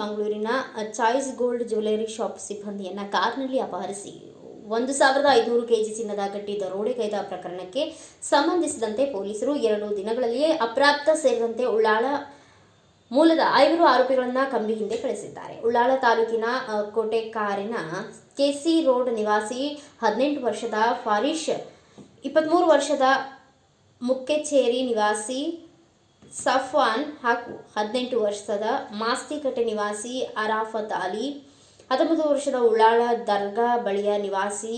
ಮಂಗಳೂರಿನ Choice Gold jewellery shop ಸಿಬ್ಬಂದಿಯನ್ನ ಕಾರ್ನಲ್ಲಿ ಅಪಹರಿಸಿ. ಒಂದು ಸಾವಿರದ ಐನೂರು ಕೆಜಿ ಚಿನ್ನದ ಗಟ್ಟಿ ದರೋಡೆಗೈದ ಪ್ರಕರಣಕ್ಕೆ ಸಂಬಂಧಿಸಿದಂತೆ ಪೊಲೀಸರು ಎರಡು ದಿನಗಳಲ್ಲಿಯೇ ಅಪ್ರಾಪ್ತ ಸೇರಿದಂತೆ ಉಳ್ಳಾಳ ಮೂಲದ ಐವರು ಆರೋಪಿಗಳನ್ನ ಕಂಬಿ ಹಿಂದೆ ಕಳಿಸಿದ್ದಾರೆ. ಉಳ್ಳಾಳ ತಾಲೂಕಿನ ಕೋಟೆಕಾರಿನ ಕೆಸಿ ರೋಡ್ ನಿವಾಸಿ ಹದಿನೆಂಟು ವರ್ಷದ ಫಾರಿಶ್ ಇಪ್ಪತ್ತ್ಮೂರು ವರ್ಷದ ಮುಕ್ಕೆಚೇರಿ ನಿವಾಸಿ ಸಫ್ವಾನ್ ಹಾಗೂ ಹದಿನೆಂಟು ವರ್ಷದ ಮಾಸ್ತಿಕಟ್ಟೆ ನಿವಾಸಿ ಅರಾಫತ್ ಅಲಿ, ಹತ್ತೊಂಬತ್ತು ವರ್ಷದ ಉಳ್ಳಾಳ ದರ್ಗಾ ಬಳಿಯ ನಿವಾಸಿ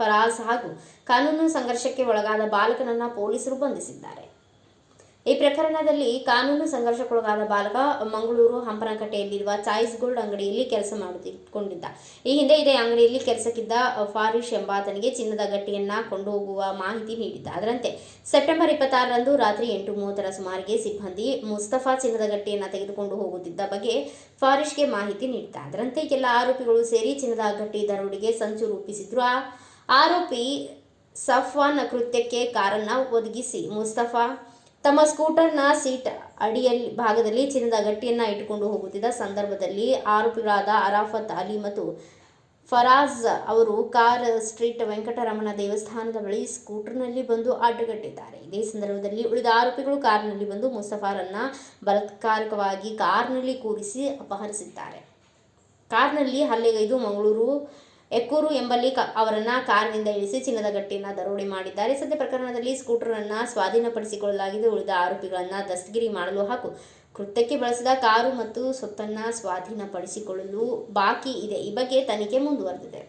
ಫರಾಜ್ ಹಾಗೂ ಕಾನೂನು ಸಂಘರ್ಷಕ್ಕೆ ಒಳಗಾದ ಬಾಲಕನನ್ನ ಪೊಲೀಸರು ಬಂಧಿಸಿದ್ದಾರೆ. ಈ ಪ್ರಕರಣದಲ್ಲಿ ಕಾನೂನು ಸಂಘರ್ಷಕ್ಕೊಳಗಾದ ಬಾಲಕ ಮಂಗಳೂರು ಹಂಪನಕಟ್ಟೆಯಲ್ಲಿರುವ ಚಾಯ್ಸ್ ಗೋಲ್ಡ್ ಅಂಗಡಿಯಲ್ಲಿ ಕೆಲಸ ಮಾಡುತ್ತಿಕೊಂಡಿದ್ದ. ಈ ಹಿಂದೆ ಇದೇ ಅಂಗಡಿಯಲ್ಲಿ ಕೆಲಸಕ್ಕಿದ್ದ ಫಾರಿಶ್ ಎಂಬಾತನಿಗೆ ಚಿನ್ನದ ಗಟ್ಟಿಯನ್ನ ಕೊಂಡು ಹೋಗುವ ಮಾಹಿತಿ ನೀಡಿದ್ದ. ಅದರಂತೆ, ಸೆಪ್ಟೆಂಬರ್ ಇಪ್ಪತ್ತಾರರಂದು ರಾತ್ರಿ ಎಂಟು ಮೂವತ್ತರ ಸುಮಾರಿಗೆ ಸಿಬ್ಬಂದಿ ಮುಸ್ತಫಾ ಚಿನ್ನದ ಗಟ್ಟಿಯನ್ನು ತೆಗೆದುಕೊಂಡು ಹೋಗುತ್ತಿದ್ದ ಬಗ್ಗೆ ಫಾರಿಶ್ಗೆ ಮಾಹಿತಿ ನೀಡಿದ್ದ. ಅದರಂತೆ ಕೆಲ ಆರೋಪಿಗಳು ಸೇರಿ ಚಿನ್ನದ ಗಟ್ಟಿ ದರೋಡೆಗೆ ಸಂಚು ರೂಪಿಸಿದ್ರು. ಆ ಆರೋಪಿ ಸಫ್ವಾನ್ ಕೃತ್ಯಕ್ಕೆ ಕಾರನ್ನ ಒದಗಿಸಿ ಮುಸ್ತಫಾ ತಮ್ಮ ಸ್ಕೂಟರ್ನ ಸೀಟ್ ಅಡಿಯಲ್ಲಿ, ಭಾಗದಲ್ಲಿ ಚಿನ್ನದ ಗಟ್ಟಿಯನ್ನ ಇಟ್ಟುಕೊಂಡು ಹೋಗುತ್ತಿದ್ದ ಸಂದರ್ಭದಲ್ಲಿ ಆರೋಪಿಗಳಾದ ಅರಾಫತ್ ಅಲಿ ಮತ್ತು ಫರಾಜ್ ಅವರು ಕಾರ್ ಸ್ಟ್ರೀಟ್ ವೆಂಕಟರಮಣ ದೇವಸ್ಥಾನದ ಬಳಿ ಸ್ಕೂಟರ್ನಲ್ಲಿ ಬಂದು ಅಡ್ಡಗಟ್ಟಿದ್ದಾರೆ. ಇದೇ ಸಂದರ್ಭದಲ್ಲಿ ಉಳಿದ ಆರೋಪಿಗಳು ಕಾರ್ನಲ್ಲಿ ಬಂದು ಮುಸ್ತಫಾರನ್ನ ಬಲಾತ್ಕಾರಕವಾಗಿ ಕಾರ್ನಲ್ಲಿ ಕೂರಿಸಿ ಅಪಹರಿಸಿದ್ದಾರೆ. ಕಾರ್ನಲ್ಲಿ ಹಲ್ಲೆಗೈದು ಮಂಗಳೂರು ಎಕ್ಕೂರು ಎಂಬಲ್ಲಿ ಅವರನ್ನ ಕಾರಿನಿಂದ ಇಳಿಸಿ ಚಿನ್ನದ ಗಟ್ಟಿಯನ್ನು ದರೋಡೆ ಮಾಡಿದ್ದಾರೆ. ಸದ್ಯ ಪ್ರಕರಣದಲ್ಲಿ ಸ್ಕೂಟರನ್ನು ಸ್ವಾಧೀನಪಡಿಸಿಕೊಳ್ಳಲಾಗಿದೆ. ಉಳಿದ ಆರೋಪಿಗಳನ್ನು ದಸ್ತಗಿರಿ ಮಾಡಲು ಹಾಗೂ ಕೃತ್ಯಕ್ಕೆ ಬಳಸಿದ ಕಾರು ಮತ್ತು ಸೊತ್ತನ್ನ ಸ್ವಾಧೀನಪಡಿಸಿಕೊಳ್ಳಲು ಬಾಕಿ ಇದೆ. ಈ ಬಗ್ಗೆ ತನಿಖೆ ಮುಂದುವರೆದಿದೆ.